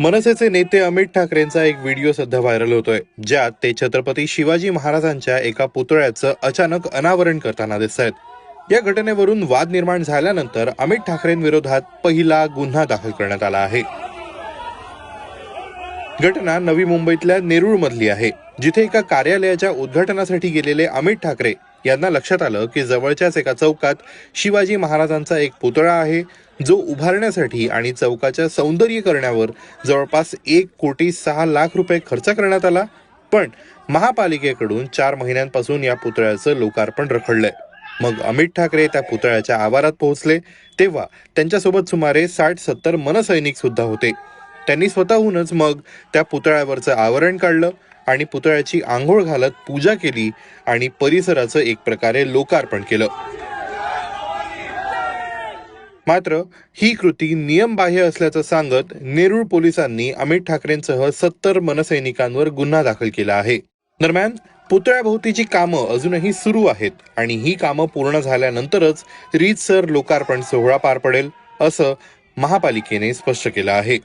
मनसेचे नेते अमित ठाकरेंचा एक व्हिडिओ सध्या व्हायरल होतोय ज्यात ते छत्रपती शिवाजी महाराजांच्या एका पुतळ्याचं अचानक अनावरण करताना दिसत आहेत या घटनेवरून वाद निर्माण झाल्यानंतर अमित ठाकरेंविरोधात पहिला गुन्हा दाखल करण्यात आला आहे. घटना नवी मुंबईतल्या नेरूळमधली आहे जिथे एका कार्यालयाच्या उद्घाटनासाठी गेलेले अमित ठाकरे यांना लक्षात आलं की जवळच्याच एका चौकात शिवाजी महाराजांचा एक पुतळा आहे जो उभारण्यासाठी आणि चौकाच्या सौंदर्यीकरणावर जवळपास एक कोटी सहा लाख रुपये खर्च करण्यात आला पण महापालिकेकडून चार महिन्यांपासून या पुतळ्याचं लोकार्पण रखडलंय. मग अमित ठाकरे त्या पुतळ्याच्या आवारात पोहोचले तेव्हा त्यांच्यासोबत सुमारे साठ सत्तर मनसैनिक सुद्धा होते. त्यांनी स्वतःहूनच मग त्या पुतळ्यावरचं आवरण काढलं आणि पुतळ्याची आंघोळ घालत पूजा केली आणि परिसराचं एक प्रकारे लोकार्पण केलं. मात्र ही कृती नियमबाह्य असल्याचं सांगत नेरूळ पोलिसांनी अमित ठाकरेंसह सत्तर मनसैनिकांवर गुन्हा दाखल केला आहे. दरम्यान पुतळ्याभोवतीची कामं अजूनही सुरू आहेत आणि ही कामं पूर्ण झाल्यानंतरच रीतसर लोकार्पण सोहळा पार पडेल असं महापालिकेने स्पष्ट केलं आहे.